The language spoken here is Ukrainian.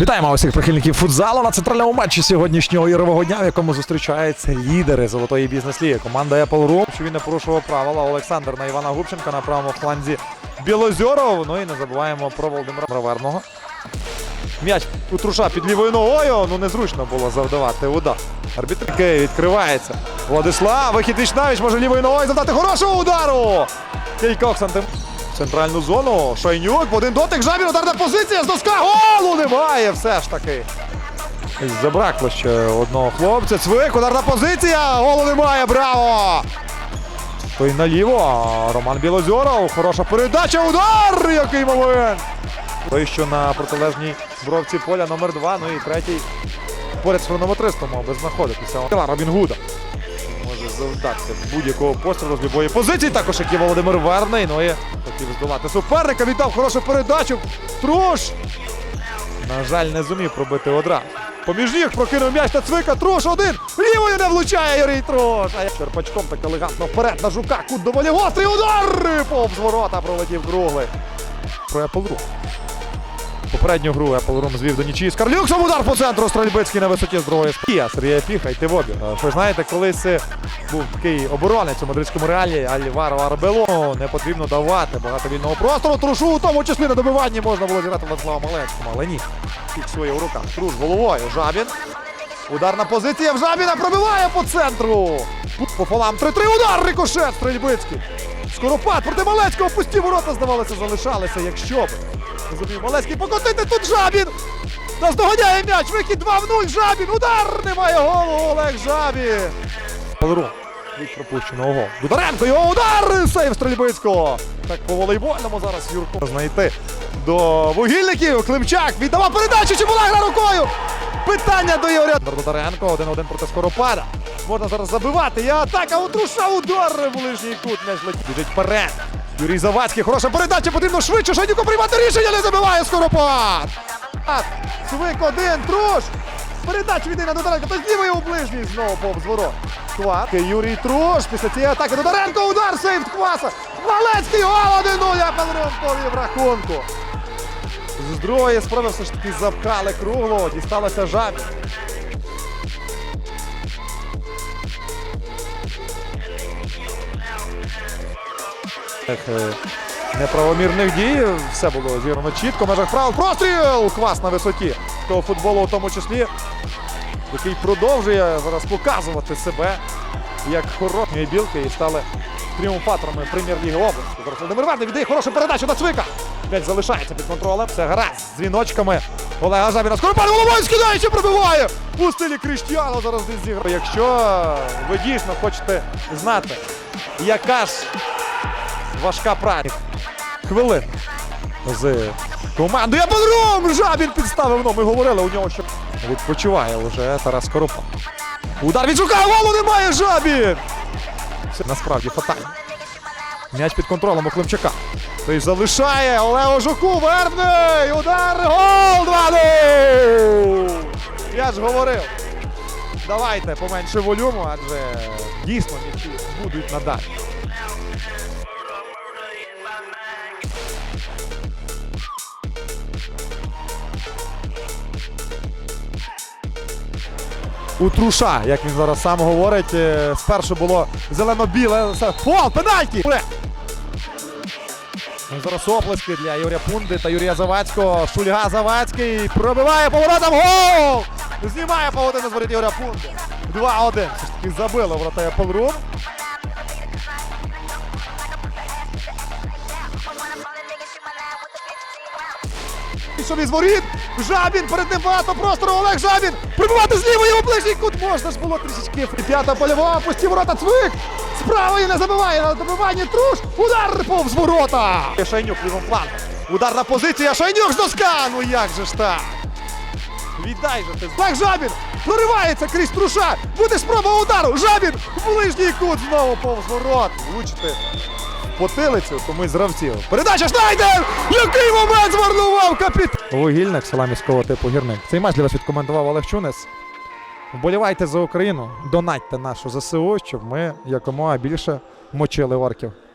Вітаємо усіх прихильників футзалу на центральному матчі сьогоднішнього ігрового дня, в якому зустрічаються лідери золотої бізнес-ліги. Команда Apple Room, що він не порушував правила. Олександр на Івана Губченка на правому фланзі Білозьоров. Ну і не забуваємо про Володимира Браверного. М'яч труша під лівою ногою. Ну незручно було завдавати удар. Арбітр Кей відкривається. Владислав, вихід Вічнавіч може лівою ногою завдати хорошого удару. Кількох сантиметрів. Центральну зону. Шайнюк, один дотик, Жабін, ударна позиція, з доска, голу немає все ж таки. Забракло ще одного хлопця. Цвик, ударна позиція, голу немає, браво! Той наліво, Роман Білозьоров, хороша передача, удар! Який момент! Той, що на протилежній бровці поля номер 2 ну і третій поряд з хронометристом мав би знаходитися. Робін Гуда може будь-якого пострілу з любої позиції. Також як і Володимир Верний. Ну і хотів здолати суперника. Віддав хорошу передачу. Труш. На жаль, не зумів пробити одразу. Поміж ніг прокинув м'яч на цвика. Труш один. Лівою не влучає Юрій Труш. А як Черпачком так елегантно вперед на жука. Кут доволі гострий удар. Повз ворота пролетів круглий. Про Apple Room. Попередню гру Apple Room звів до нічиї з Карлюксом. Удар по центру Стрельбицький на висоті з другої. Сергія Піха йти в обіг. Е, Ви знаєте, колись е, був такий оборонець у мадридському реалі Альваро Арбело. Не потрібно давати багато вільного простору. Трушу у тому числі на добиванні можна було зіграти Владислава Малецькому, але ні. Фіксує у руках. Труш головою. Жабін. Ударна позиція в Жабіна пробиває по центру. По фолам 3-3 удар рикошет Стрельбицький. Скоропад проти Малецького пусті ворота, здавалося, залишалися, якщо б. Не зумів Малецький покотити тут Жабін. Наздоганяє м'яч, вихід 2 в 0, Жабін, удар, немає голу, Олег Жабін. Полерун від пропущеного. Дударенко, його удар, сейв Стрельбицького. Так по волейбольному зараз Юрко знайти до вугільників. Климчак віддавав передачу, чи була гра рукою? Питання до Ігоря. Дударенко, 1-1 проти Скоропада. Можна зараз забивати. Є атака, утруша, удар в ближній кут. М'яч летить. Біжить вперед. Юрій Завадський, хороша передача, потрібно швидше. Шайдюку приймати рішення, не забиває Скоропад. Свик один, труш. Передача від на Дударенко. Та з лівої у ближній знову повз ворот. Кват. Юрій Труш. Після цієї атаки Дударенко, удар, сейв Кваса. Малецький гол 1-0, я Павлюк повів рахунку. З другої спроби все ж таки запхали круглого, дісталося жабі. Е, Неправомірних дій, все було зіграно чітко, в межах правил. Простріл! Квас на висоті того футболу, в тому числі, який продовжує зараз показувати себе як хороші білки і стали тріумфаторами прем'єр-ліги області. Володимир Верний віддає хорошу передачу на Цвика. М'яч залишається під контролем. Все гаразд з дзвіночками. Олега Жабіна. Скоропад головою скидаючи пробиває! У стилі Кріштіану зараз зіграє. Якщо ви дійсно хочете знати, яка ж важка праця. Хвилин з командою Аподром! Жабін підставив. Ну, ми говорили у нього, що відпочиває вже Тарас Коропа. Удар від Жука, немає Жабін! Це насправді фатально. М'яч під контролем у Климчака. Той залишає Олегу Жуку. Вербний! Удар! Гол! 2-0! Я ж говорив. Давайте поменше волюму, адже дійсно м'ячі будуть надалі. У Труша, як він зараз сам говорить. Е, Спершу було зелено-біле. Фол, пенальті! Ну, Зараз оплески для Юрія Пунди та Юрія Завадського. Шульга Завадський пробиває поворотом. Гол! Знімає погодину з воріт Юрія Пунди. 2-1. Все ж таки забили вратає Полрум. Собі з воріт. Жабін перед ним багато простору. Олег Жабін. Прибувати з лівої у ближній кут. Можна ж було трішечки. П'ята польова. Пусті ворота Цвик. З правої не забиває. На добиванні труш. Удар повз ворота. Шайнюк лівим флангом. Ударна позиція. Шайнюк з доска. Ну як же ж так? Віддай же ти. Олег Жабін. Проривається крізь труша. Буде спроба удару. Жабін. Ближній кут знову повз ворот. Влучити потилицю комусь з гравців. Передача Шнайдер! Який момент змарнував капітан! Вугільник села міського типу гірник. Цей матч для вас відкоментував Олег Чунес. Вболівайте за Україну, донатьте нашу ЗСУ, щоб ми якомога більше мочили орків.